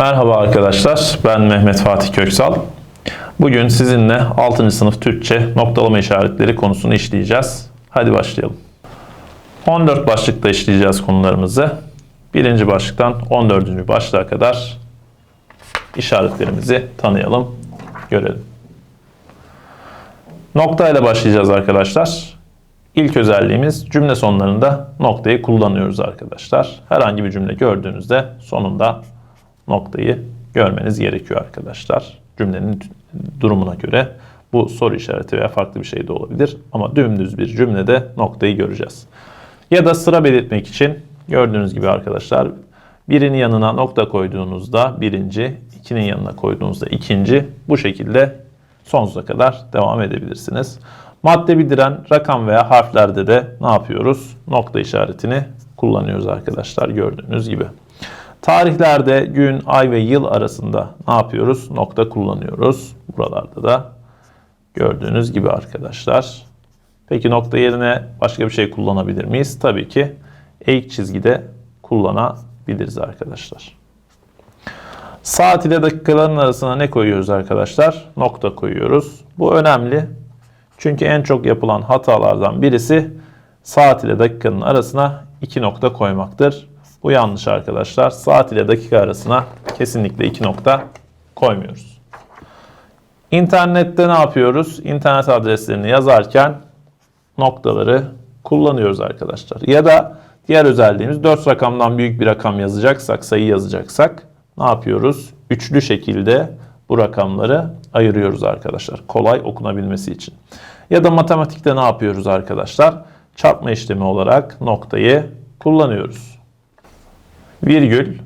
Merhaba arkadaşlar, ben Mehmet Fatih Köksal. Bugün sizinle 6. sınıf Türkçe noktalama işaretleri konusunu işleyeceğiz. Hadi başlayalım. 14 başlıkta işleyeceğiz konularımızı. Birinci başlıktan 14. başlığa kadar işaretlerimizi tanıyalım, görelim. Nokta ile başlayacağız arkadaşlar. İlk özelliğimiz cümle sonlarında noktayı kullanıyoruz arkadaşlar. Herhangi bir cümle gördüğünüzde sonunda noktayı görmeniz gerekiyor arkadaşlar. Cümlenin durumuna göre bu soru işareti veya farklı bir şey de olabilir. Ama dümdüz bir cümlede noktayı göreceğiz. Ya da sıra belirtmek için gördüğünüz gibi arkadaşlar birinin yanına nokta koyduğunuzda birinci, ikinin yanına koyduğunuzda ikinci bu şekilde sonsuza kadar devam edebilirsiniz. Madde bildiren rakam veya harflerde de ne yapıyoruz? Nokta işaretini kullanıyoruz arkadaşlar gördüğünüz gibi. Tarihlerde gün, ay ve yıl arasında ne yapıyoruz? Nokta kullanıyoruz. Buralarda da gördüğünüz gibi arkadaşlar. Peki nokta yerine başka bir şey kullanabilir miyiz? Tabii ki eğik çizgide kullanabiliriz arkadaşlar. Saat ile dakikaların arasına ne koyuyoruz arkadaşlar? Nokta koyuyoruz. Bu önemli. Çünkü en çok yapılan hatalardan birisi saat ile dakikanın arasına iki nokta koymaktır. Bu yanlış arkadaşlar. Saat ile dakika arasına kesinlikle iki nokta koymuyoruz. İnternette ne yapıyoruz? İnternet adreslerini yazarken noktaları kullanıyoruz arkadaşlar. Ya da diğer özelliğimiz 4 rakamdan büyük bir rakam yazacaksak, sayı yazacaksak ne yapıyoruz? Üçlü şekilde bu rakamları ayırıyoruz arkadaşlar. Kolay okunabilmesi için. Ya da matematikte ne yapıyoruz arkadaşlar? Çarpma işlemi olarak noktayı kullanıyoruz. Virgül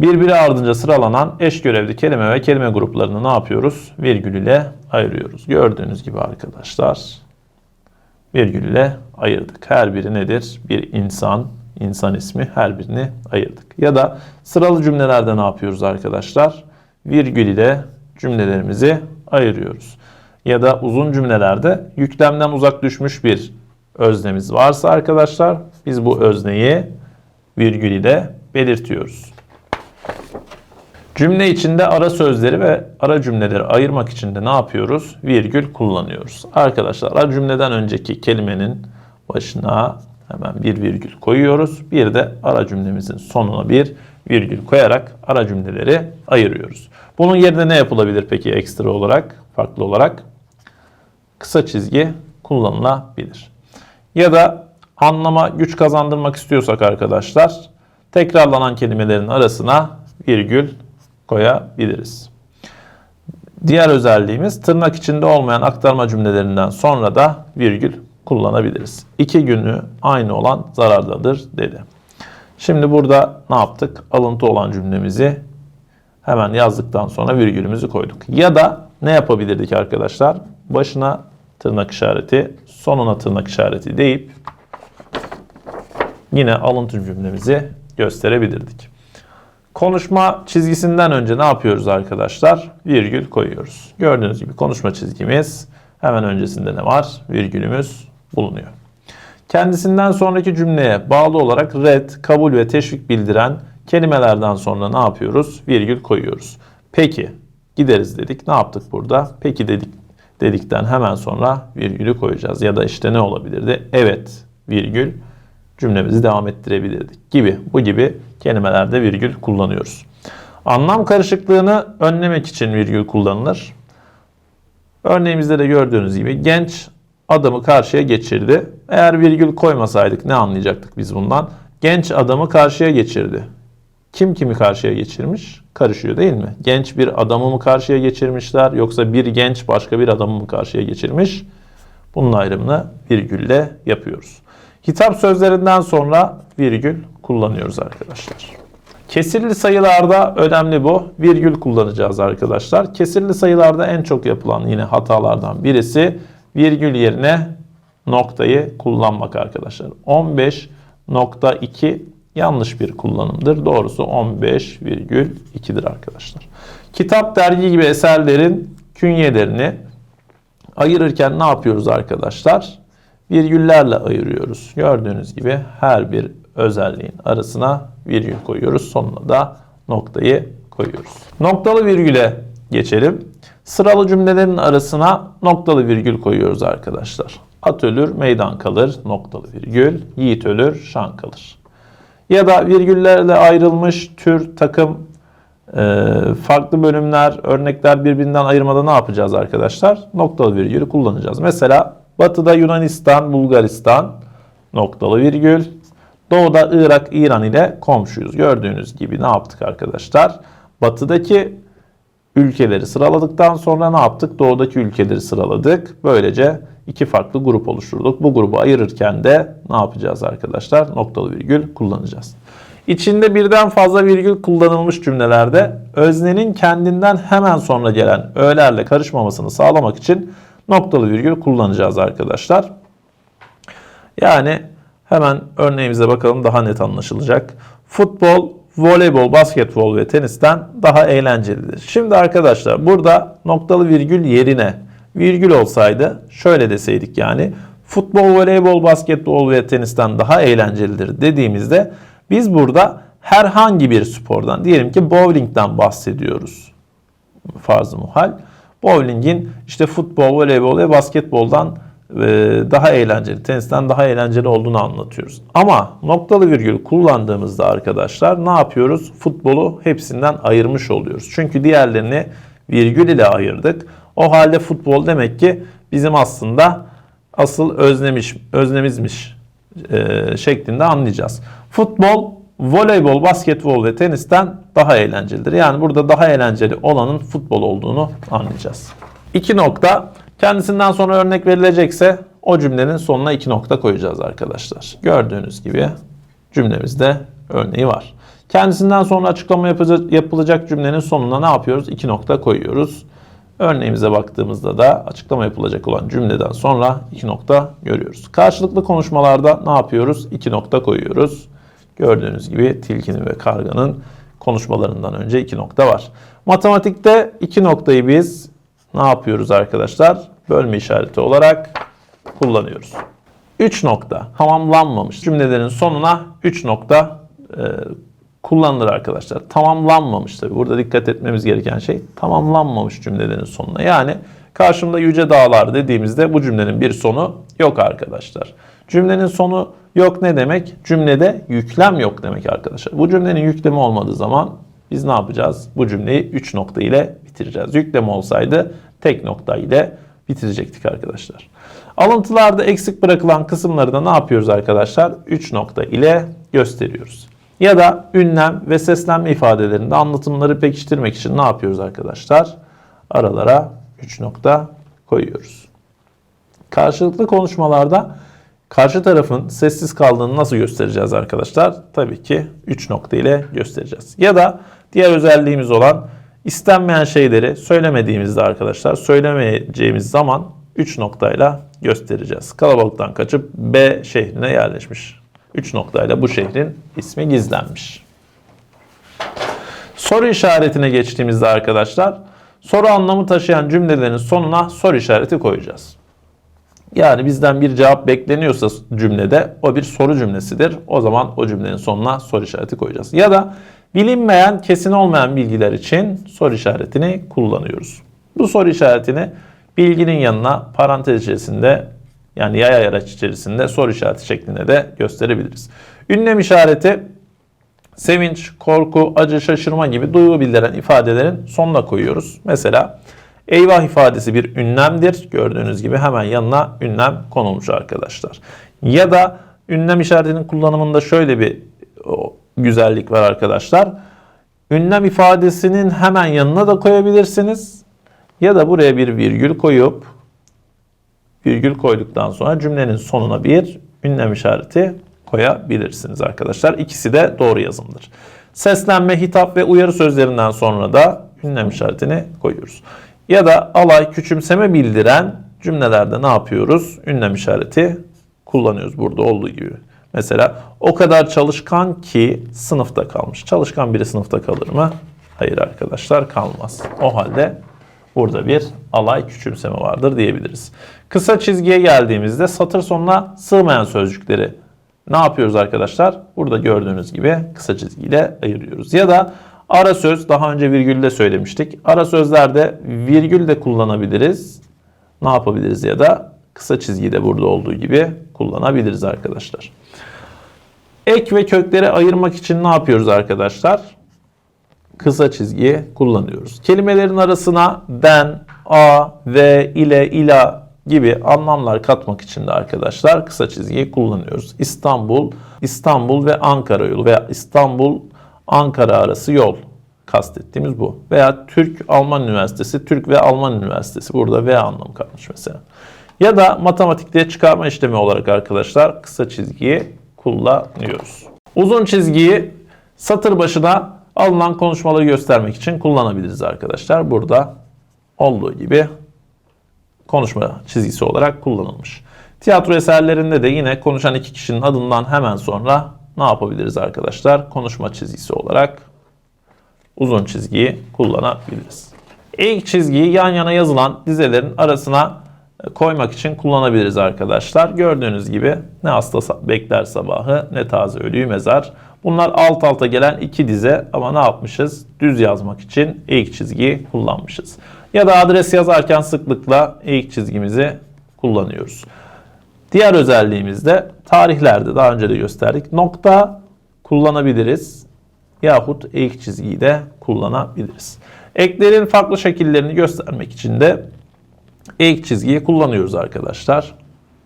birbiri ardınca sıralanan eş görevli kelime ve kelime gruplarını ne yapıyoruz? Virgül ile ayırıyoruz. Gördüğünüz gibi arkadaşlar virgül ile ayırdık. Her biri nedir? Bir insan, insan ismi her birini ayırdık. Ya da sıralı cümlelerde ne yapıyoruz arkadaşlar? Virgül ile cümlelerimizi ayırıyoruz. Ya da uzun cümlelerde yüklemden uzak düşmüş bir öznemiz varsa arkadaşlar biz bu özneyi virgül ile belirtiyoruz. Cümle içinde ara sözleri ve ara cümleleri ayırmak için de ne yapıyoruz? Virgül kullanıyoruz. Arkadaşlar ara cümleden önceki kelimenin başına hemen bir virgül koyuyoruz. Bir de ara cümlemizin sonuna bir virgül koyarak ara cümleleri ayırıyoruz. Bunun yerine ne yapılabilir peki ekstra olarak, farklı olarak? Kısa çizgi kullanılabilir. Ya da anlama güç kazandırmak istiyorsak arkadaşlar tekrarlanan kelimelerin arasına virgül koyabiliriz. Diğer özelliğimiz tırnak içinde olmayan aktarma cümlelerinden sonra da virgül kullanabiliriz. İki günü aynı olan zarardadır dedi. Şimdi burada ne yaptık? Alıntı olan cümlemizi hemen yazdıktan sonra virgülümüzü koyduk. Ya da ne yapabilirdik arkadaşlar? Başına tırnak işareti, sonuna tırnak işareti deyip yine alıntı cümlemizi gösterebilirdik. Konuşma çizgisinden önce ne yapıyoruz arkadaşlar? Virgül koyuyoruz. Gördüğünüz gibi konuşma çizgimiz hemen öncesinde ne var? Virgülümüz bulunuyor. Kendisinden sonraki cümleye bağlı olarak red, kabul ve teşvik bildiren kelimelerden sonra ne yapıyoruz? Virgül koyuyoruz. Peki gideriz dedik. Ne yaptık burada? Peki dedik dedikten hemen sonra virgülü koyacağız. Ya da işte ne olabilirdi? Evet virgül cümlemizi devam ettirebilirdik gibi. Bu gibi kelimelerde virgül kullanıyoruz. Anlam karışıklığını önlemek için virgül kullanılır. Örneğimizde de gördüğünüz gibi genç adamı karşıya geçirdi. Eğer virgül koymasaydık ne anlayacaktık biz bundan? Genç adamı karşıya geçirdi. Kim kimi karşıya geçirmiş? Karışıyor değil mi? Genç bir adamı mı karşıya geçirmişler yoksa bir genç başka bir adamı mı karşıya geçirmiş? Bunun ayrımını virgülle yapıyoruz. Hitap sözlerinden sonra virgül kullanıyoruz arkadaşlar. Kesirli sayılarda önemli bu. Virgül kullanacağız arkadaşlar. Kesirli sayılarda en çok yapılan yine hatalardan birisi virgül yerine noktayı kullanmak arkadaşlar. 15.2 yanlış bir kullanımdır. Doğrusu 15,2'dir arkadaşlar. Kitap, dergi gibi eserlerin künyelerini ayırırken ne yapıyoruz arkadaşlar? Virgüllerle ayırıyoruz. Gördüğünüz gibi her bir özelliğin arasına virgül koyuyoruz. Sonuna da noktayı koyuyoruz. Noktalı virgüle geçelim. Sıralı cümlelerin arasına noktalı virgül koyuyoruz arkadaşlar. At ölür, meydan kalır, noktalı virgül. Yiğit ölür, şan kalır. Ya da virgüllerle ayrılmış tür, takım, e, farklı bölümler, örnekler birbirinden ayırmada ne yapacağız arkadaşlar? Noktalı virgülü kullanacağız. Mesela batıda Yunanistan, Bulgaristan, noktalı virgül. Doğuda Irak, İran ile komşuyuz. Gördüğünüz gibi ne yaptık arkadaşlar? Batıdaki ülkeleri sıraladıktan sonra ne yaptık? Doğudaki ülkeleri sıraladık. Böylece iki farklı grup oluşturduk. Bu grubu ayırırken de ne yapacağız arkadaşlar? Noktalı virgül kullanacağız. İçinde birden fazla virgül kullanılmış cümlelerde öznenin kendinden hemen sonra gelen öğelerle karışmamasını sağlamak için noktalı virgül kullanacağız arkadaşlar. Yani hemen örneğimize bakalım daha net anlaşılacak. Futbol, voleybol, basketbol ve tenisten daha eğlencelidir. Şimdi arkadaşlar burada noktalı virgül yerine virgül olsaydı şöyle deseydik yani futbol, voleybol, basketbol ve tenisten daha eğlencelidir dediğimizde biz burada herhangi bir spordan diyelim ki bowlingden bahsediyoruz. Farz-ı muhal. Bowlingin işte futbol, voleybol ve basketboldan e, daha eğlenceli, tenisten daha eğlenceli olduğunu anlatıyoruz. Ama noktalı virgül kullandığımızda arkadaşlar ne yapıyoruz? Futbolu hepsinden ayırmış oluyoruz. Çünkü diğerlerini virgül ile ayırdık. O halde futbol demek ki bizim aslında asıl özlemiş, özlemizmiş e, şeklinde anlayacağız. Futbol, voleybol, basketbol ve tenisten daha eğlencelidir. Yani burada daha eğlenceli olanın futbol olduğunu anlayacağız. İki nokta kendisinden sonra örnek verilecekse o cümlenin sonuna iki nokta koyacağız arkadaşlar. Gördüğünüz gibi cümlemizde örneği var. Kendisinden sonra açıklama yapılacak cümlenin sonuna ne yapıyoruz? İki nokta koyuyoruz. Örneğimize baktığımızda da açıklama yapılacak olan cümleden sonra iki nokta görüyoruz. Karşılıklı konuşmalarda ne yapıyoruz? İki nokta koyuyoruz. Gördüğünüz gibi tilkinin ve karganın konuşmalarından önce iki nokta var. Matematikte iki noktayı biz ne yapıyoruz arkadaşlar? Bölme işareti olarak kullanıyoruz. 3 nokta tamamlanmamış cümlelerin sonuna 3 nokta e, kullanılır arkadaşlar. Tamamlanmamış tabi. Burada dikkat etmemiz gereken şey tamamlanmamış cümlelerin sonuna. Yani karşımda yüce dağlar dediğimizde bu cümlenin bir sonu yok arkadaşlar. Cümlenin sonu yok ne demek? Cümlede yüklem yok demek arkadaşlar. Bu cümlenin yüklemi olmadığı zaman biz ne yapacağız? Bu cümleyi 3 nokta ile bitireceğiz. Yüklem olsaydı tek nokta ile bitirecektik arkadaşlar. Alıntılarda eksik bırakılan kısımları da ne yapıyoruz arkadaşlar? 3 nokta ile gösteriyoruz. Ya da ünlem ve seslenme ifadelerinde anlatımları pekiştirmek için ne yapıyoruz arkadaşlar? Aralara 3 nokta koyuyoruz. Karşılıklı konuşmalarda karşı tarafın sessiz kaldığını nasıl göstereceğiz arkadaşlar? Tabii ki 3 nokta ile göstereceğiz. Ya da diğer özelliğimiz olan istenmeyen şeyleri söylemediğimizde arkadaşlar söylemeyeceğimiz zaman 3 noktayla göstereceğiz. Kalabalıktan kaçıp B şehrine yerleşmiş. 3 noktayla bu şehrin ismi gizlenmiş. Soru işaretine geçtiğimizde arkadaşlar soru anlamı taşıyan cümlelerin sonuna soru işareti koyacağız. Yani bizden bir cevap bekleniyorsa cümlede o bir soru cümlesidir. O zaman o cümlenin sonuna soru işareti koyacağız. Ya da bilinmeyen, kesin olmayan bilgiler için soru işaretini kullanıyoruz. Bu soru işaretini bilginin yanına parantez içerisinde yani yay araç içerisinde soru işareti şeklinde de gösterebiliriz. Ünlem işareti sevinç, korku, acı, şaşırma gibi duygu bildiren ifadelerin sonuna koyuyoruz. Mesela eyvah ifadesi bir ünlemdir. Gördüğünüz gibi hemen yanına ünlem konulmuş arkadaşlar. Ya da ünlem işaretinin kullanımında şöyle bir güzellik var arkadaşlar. Ünlem ifadesinin hemen yanına da koyabilirsiniz. Ya da buraya bir virgül koyup virgül koyduktan sonra cümlenin sonuna bir ünlem işareti koyabilirsiniz arkadaşlar. İkisi de doğru yazımdır. Seslenme, hitap ve uyarı sözlerinden sonra da ünlem işaretini koyuyoruz. Ya da alay, küçümseme bildiren cümlelerde ne yapıyoruz? Ünlem işareti kullanıyoruz burada olduğu gibi. Mesela o kadar çalışkan ki sınıfta kalmış. Çalışkan biri sınıfta kalır mı? Hayır arkadaşlar kalmaz. O halde burada bir alay küçümseme vardır diyebiliriz. Kısa çizgiye geldiğimizde satır sonuna sığmayan sözcükleri ne yapıyoruz arkadaşlar? Burada gördüğünüz gibi kısa çizgiyle ayırıyoruz. Ya da Ara söz daha önce virgülde söylemiştik. Ara sözlerde virgül de kullanabiliriz. Ne yapabiliriz ya da kısa çizgiyi de burada olduğu gibi kullanabiliriz arkadaşlar. Ek ve kökleri ayırmak için ne yapıyoruz arkadaşlar? Kısa çizgiyi kullanıyoruz. Kelimelerin arasına den, a, ve, ile, ila gibi anlamlar katmak için de arkadaşlar kısa çizgiyi kullanıyoruz. İstanbul, İstanbul ve Ankara yolu veya İstanbul Ankara arası yol kastettiğimiz bu. Veya Türk Alman Üniversitesi, Türk ve Alman Üniversitesi burada V anlamı kalmış mesela. Ya da matematikte çıkarma işlemi olarak arkadaşlar kısa çizgiyi kullanıyoruz. Uzun çizgiyi satır başına alınan konuşmaları göstermek için kullanabiliriz arkadaşlar. Burada olduğu gibi konuşma çizgisi olarak kullanılmış. Tiyatro eserlerinde de yine konuşan iki kişinin adından hemen sonra ne yapabiliriz arkadaşlar? Konuşma çizgisi olarak uzun çizgiyi kullanabiliriz. İlk çizgiyi yan yana yazılan dizelerin arasına koymak için kullanabiliriz arkadaşlar. Gördüğünüz gibi ne hasta bekler sabahı ne taze ölüyü mezar. Bunlar alt alta gelen iki dize ama ne yapmışız? Düz yazmak için ilk çizgiyi kullanmışız. Ya da adres yazarken sıklıkla ilk çizgimizi kullanıyoruz. Diğer özelliğimizde tarihlerde daha önce de gösterdik. Nokta kullanabiliriz yahut ilk çizgiyi de kullanabiliriz. Eklerin farklı şekillerini göstermek için de ilk çizgiyi kullanıyoruz arkadaşlar.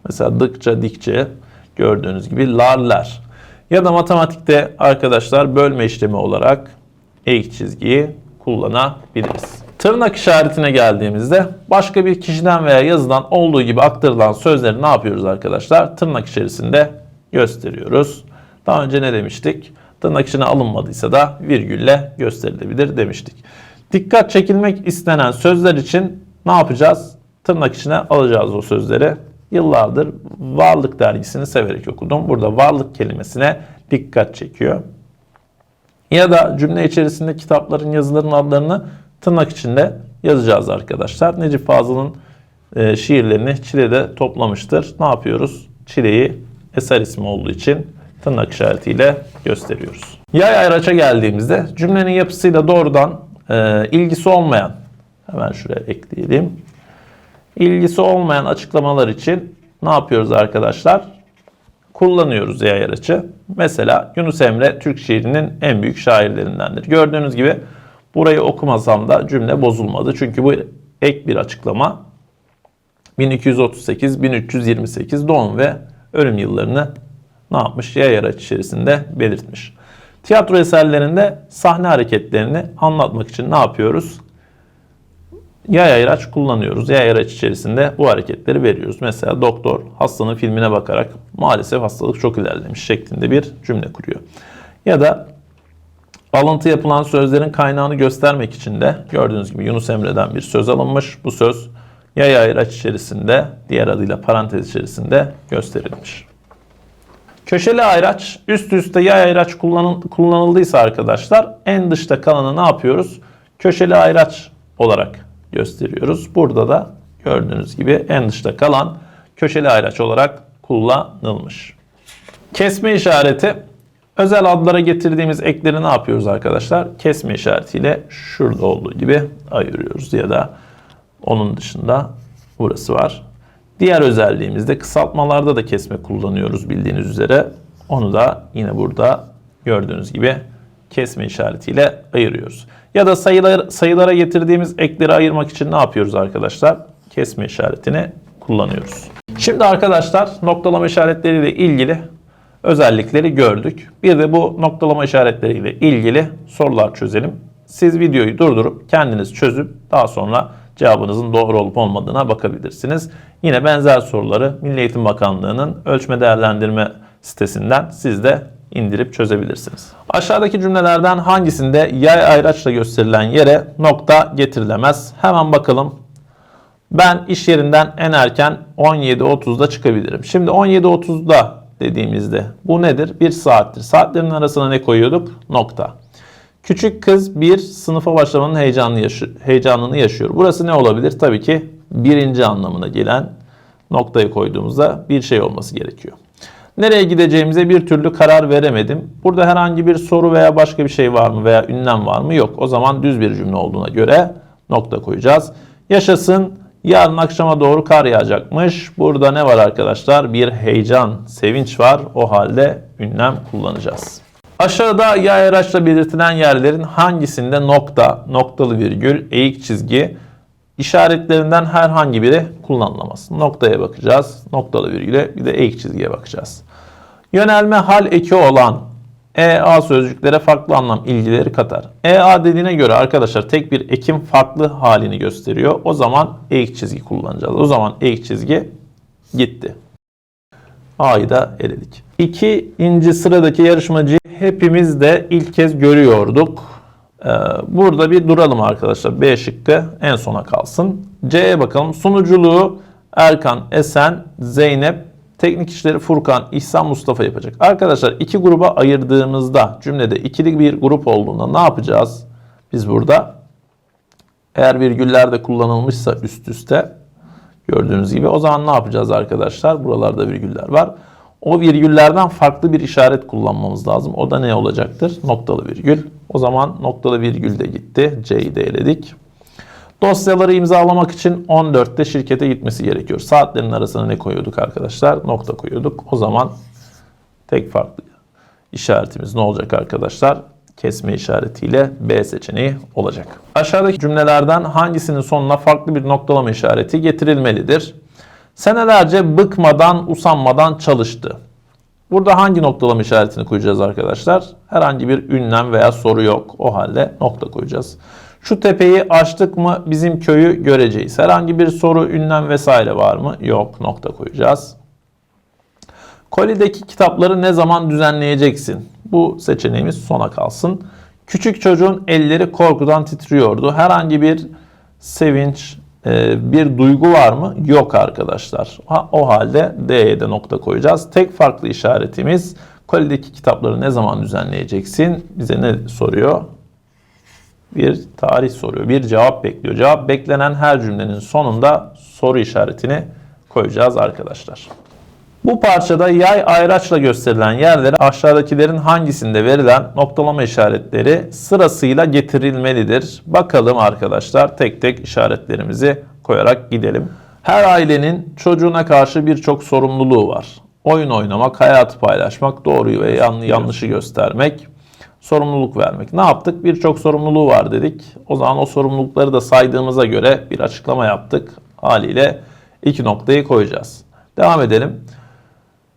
Mesela dıkça, dikçe gördüğünüz gibi larlar. Ya da matematikte arkadaşlar bölme işlemi olarak ilk çizgiyi kullanabiliriz. Tırnak işaretine geldiğimizde başka bir kişiden veya yazıdan olduğu gibi aktarılan sözleri ne yapıyoruz arkadaşlar? Tırnak içerisinde gösteriyoruz. Daha önce ne demiştik? Tırnak içine alınmadıysa da virgülle gösterilebilir demiştik. Dikkat çekilmek istenen sözler için ne yapacağız? Tırnak içine alacağız o sözleri. Yıllardır varlık dergisini severek okudum. Burada varlık kelimesine dikkat çekiyor. Ya da cümle içerisinde kitapların yazıların adlarını tırnak içinde yazacağız arkadaşlar. Necip Fazıl'ın e, şiirlerini Çile'de toplamıştır. Ne yapıyoruz? Çile'yi eser ismi olduğu için tırnak işaretiyle gösteriyoruz. Yay ayraça geldiğimizde cümlenin yapısıyla doğrudan e, ilgisi olmayan hemen şuraya ekleyelim. İlgisi olmayan açıklamalar için ne yapıyoruz arkadaşlar? Kullanıyoruz yay ayraçı. Mesela Yunus Emre Türk şiirinin en büyük şairlerindendir. Gördüğünüz gibi burayı okumasam da cümle bozulmadı. Çünkü bu ek bir açıklama. 1238-1328 doğum ve ölüm yıllarını ne yapmış? Yay içerisinde belirtmiş. Tiyatro eserlerinde sahne hareketlerini anlatmak için ne yapıyoruz? Yay ayraç kullanıyoruz. Yay ayraç içerisinde bu hareketleri veriyoruz. Mesela doktor hastanın filmine bakarak maalesef hastalık çok ilerlemiş şeklinde bir cümle kuruyor. Ya da alıntı yapılan sözlerin kaynağını göstermek için de gördüğünüz gibi Yunus Emre'den bir söz alınmış. Bu söz yay ayraç içerisinde diğer adıyla parantez içerisinde gösterilmiş. Köşeli ayraç üst üste yay ayraç kullanıldıysa arkadaşlar en dışta kalanı ne yapıyoruz? Köşeli ayraç olarak gösteriyoruz. Burada da gördüğünüz gibi en dışta kalan köşeli ayraç olarak kullanılmış. Kesme işareti özel adlara getirdiğimiz ekleri ne yapıyoruz arkadaşlar? Kesme işaretiyle şurada olduğu gibi ayırıyoruz ya da onun dışında burası var. Diğer özelliğimizde kısaltmalarda da kesme kullanıyoruz bildiğiniz üzere. Onu da yine burada gördüğünüz gibi kesme işaretiyle ayırıyoruz. Ya da sayılar, sayılara getirdiğimiz ekleri ayırmak için ne yapıyoruz arkadaşlar? Kesme işaretini kullanıyoruz. Şimdi arkadaşlar noktalama işaretleriyle ilgili özellikleri gördük. Bir de bu noktalama işaretleriyle ilgili sorular çözelim. Siz videoyu durdurup kendiniz çözüp daha sonra cevabınızın doğru olup olmadığına bakabilirsiniz. Yine benzer soruları Milli Eğitim Bakanlığı'nın ölçme değerlendirme sitesinden siz de indirip çözebilirsiniz. Aşağıdaki cümlelerden hangisinde yay ayraçla gösterilen yere nokta getirilemez? Hemen bakalım. Ben iş yerinden en erken 17.30'da çıkabilirim. Şimdi 17.30'da dediğimizde bu nedir? Bir saattir. Saatlerin arasına ne koyuyorduk? Nokta. Küçük kız bir sınıfa başlamanın heyecanını, yaşı heyecanını yaşıyor. Burası ne olabilir? Tabii ki birinci anlamına gelen noktayı koyduğumuzda bir şey olması gerekiyor. Nereye gideceğimize bir türlü karar veremedim. Burada herhangi bir soru veya başka bir şey var mı veya ünlem var mı? Yok. O zaman düz bir cümle olduğuna göre nokta koyacağız. Yaşasın yarın akşama doğru kar yağacakmış. Burada ne var arkadaşlar? Bir heyecan, sevinç var. O halde ünlem kullanacağız. Aşağıda yay araçla belirtilen yerlerin hangisinde nokta, noktalı virgül, eğik çizgi işaretlerinden herhangi biri kullanılamaz. Noktaya bakacağız, noktalı virgüle bir de eğik çizgiye bakacağız. Yönelme hal eki olan EA sözcüklere farklı anlam ilgileri katar. EA dediğine göre arkadaşlar tek bir ekim farklı halini gösteriyor. O zaman eğik çizgi kullanacağız. O zaman eğik çizgi gitti. A'yı da eledik. İkinci sıradaki yarışmacıyı hepimiz de ilk kez görüyorduk. Ee, Burada bir duralım arkadaşlar. B şıkkı en sona kalsın. C'ye bakalım. Sunuculuğu Erkan, Esen, Zeynep, teknik işleri Furkan, İhsan, Mustafa yapacak. Arkadaşlar iki gruba ayırdığımızda cümlede ikili bir grup olduğunda ne yapacağız? Biz burada eğer virgüller de kullanılmışsa üst üste gördüğünüz gibi o zaman ne yapacağız arkadaşlar? Buralarda virgüller var. O virgüllerden farklı bir işaret kullanmamız lazım. O da ne olacaktır? Noktalı virgül. O zaman noktalı virgül de gitti. C'yi de eledik. Dosyaları imzalamak için 14'te şirkete gitmesi gerekiyor. Saatlerin arasına ne koyuyorduk arkadaşlar? Nokta koyuyorduk. O zaman tek farklı işaretimiz ne olacak arkadaşlar? Kesme işaretiyle B seçeneği olacak. Aşağıdaki cümlelerden hangisinin sonuna farklı bir noktalama işareti getirilmelidir? Senelerce bıkmadan, usanmadan çalıştı. Burada hangi noktalama işaretini koyacağız arkadaşlar? Herhangi bir ünlem veya soru yok. O halde nokta koyacağız. Şu tepeyi açtık mı bizim köyü göreceğiz. Herhangi bir soru, ünlem vesaire var mı? Yok. Nokta koyacağız. Kolideki kitapları ne zaman düzenleyeceksin? Bu seçeneğimiz sona kalsın. Küçük çocuğun elleri korkudan titriyordu. Herhangi bir sevinç, e, bir duygu var mı? Yok arkadaşlar. O halde D'ye de nokta koyacağız. Tek farklı işaretimiz kolideki kitapları ne zaman düzenleyeceksin? Bize ne soruyor? Bir tarih soruyor. Bir cevap bekliyor. Cevap beklenen her cümlenin sonunda soru işaretini koyacağız arkadaşlar. Bu parçada yay ayraçla gösterilen yerlere aşağıdakilerin hangisinde verilen noktalama işaretleri sırasıyla getirilmelidir. Bakalım arkadaşlar tek tek işaretlerimizi koyarak gidelim. Her ailenin çocuğuna karşı birçok sorumluluğu var. Oyun oynamak, hayatı paylaşmak, doğruyu ve yan- yanlışı göstermek, sorumluluk vermek. Ne yaptık? Birçok sorumluluğu var dedik. O zaman o sorumlulukları da saydığımıza göre bir açıklama yaptık. Haliyle iki noktayı koyacağız. Devam edelim.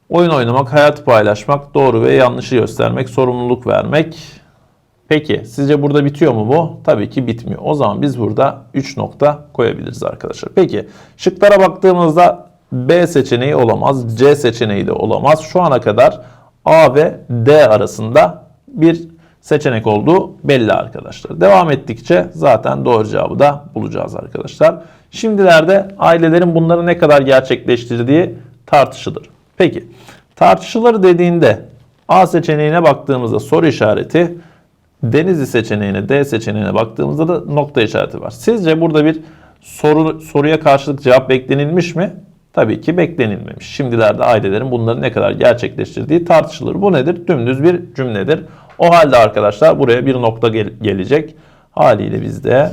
Oyun oynamak, hayat paylaşmak, doğru ve yanlışı göstermek, sorumluluk vermek. Peki sizce burada bitiyor mu bu? Tabii ki bitmiyor. O zaman biz burada 3 nokta koyabiliriz arkadaşlar. Peki şıklara baktığımızda B seçeneği olamaz, C seçeneği de olamaz. Şu ana kadar A ve D arasında bir seçenek olduğu belli arkadaşlar. Devam ettikçe zaten doğru cevabı da bulacağız arkadaşlar. Şimdilerde ailelerin bunları ne kadar gerçekleştirdiği tartışılır. Peki tartışılır dediğinde A seçeneğine baktığımızda soru işareti, Denizli seçeneğine, D seçeneğine baktığımızda da nokta işareti var. Sizce burada bir soru soruya karşılık cevap beklenilmiş mi? Tabii ki beklenilmemiş. Şimdilerde ailelerin bunları ne kadar gerçekleştirdiği tartışılır. Bu nedir? Dümdüz bir cümledir. O halde arkadaşlar buraya bir nokta gel- gelecek. Haliyle biz de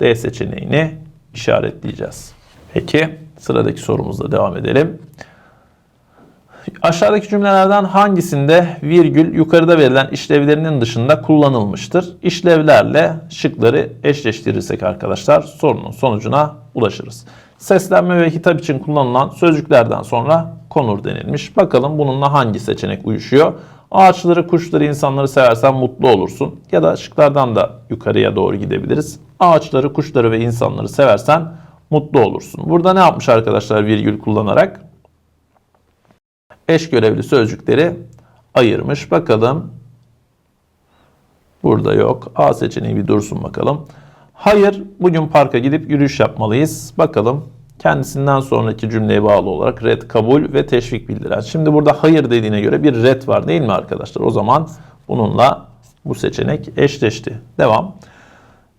D seçeneğini işaretleyeceğiz. Peki sıradaki sorumuzla devam edelim. Aşağıdaki cümlelerden hangisinde virgül yukarıda verilen işlevlerinin dışında kullanılmıştır? İşlevlerle şıkları eşleştirirsek arkadaşlar sorunun sonucuna ulaşırız. Seslenme ve hitap için kullanılan sözcüklerden sonra konur denilmiş. Bakalım bununla hangi seçenek uyuşuyor? Ağaçları, kuşları, insanları seversen mutlu olursun. Ya da şıklardan da yukarıya doğru gidebiliriz. Ağaçları, kuşları ve insanları seversen mutlu olursun. Burada ne yapmış arkadaşlar virgül kullanarak? eş görevli sözcükleri ayırmış. Bakalım. Burada yok. A seçeneği bir dursun bakalım. Hayır, bugün parka gidip yürüyüş yapmalıyız. Bakalım. Kendisinden sonraki cümleye bağlı olarak red, kabul ve teşvik bildiren. Şimdi burada hayır dediğine göre bir red var değil mi arkadaşlar? O zaman bununla bu seçenek eşleşti. Devam.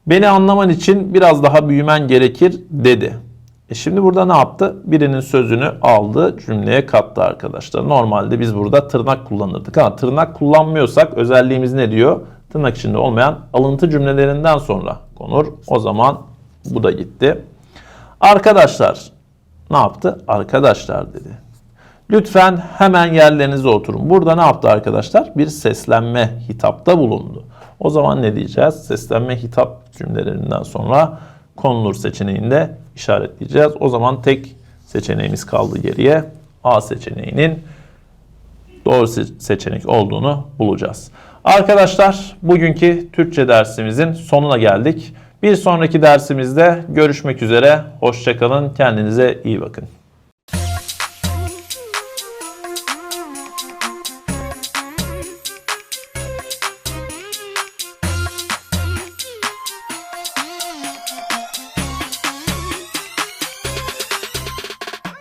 Beni anlaman için biraz daha büyümen gerekir dedi. E şimdi burada ne yaptı? Birinin sözünü aldı, cümleye kattı arkadaşlar. Normalde biz burada tırnak kullanırdık ama tırnak kullanmıyorsak özelliğimiz ne diyor? Tırnak içinde olmayan alıntı cümlelerinden sonra konur. O zaman bu da gitti. Arkadaşlar ne yaptı? Arkadaşlar dedi. Lütfen hemen yerlerinize oturun. Burada ne yaptı arkadaşlar? Bir seslenme hitapta bulundu. O zaman ne diyeceğiz? Seslenme hitap cümlelerinden sonra konulur seçeneğinde işaretleyeceğiz. O zaman tek seçeneğimiz kaldı geriye. A seçeneğinin doğru se- seçenek olduğunu bulacağız. Arkadaşlar bugünkü Türkçe dersimizin sonuna geldik. Bir sonraki dersimizde görüşmek üzere. Hoşçakalın. Kendinize iyi bakın.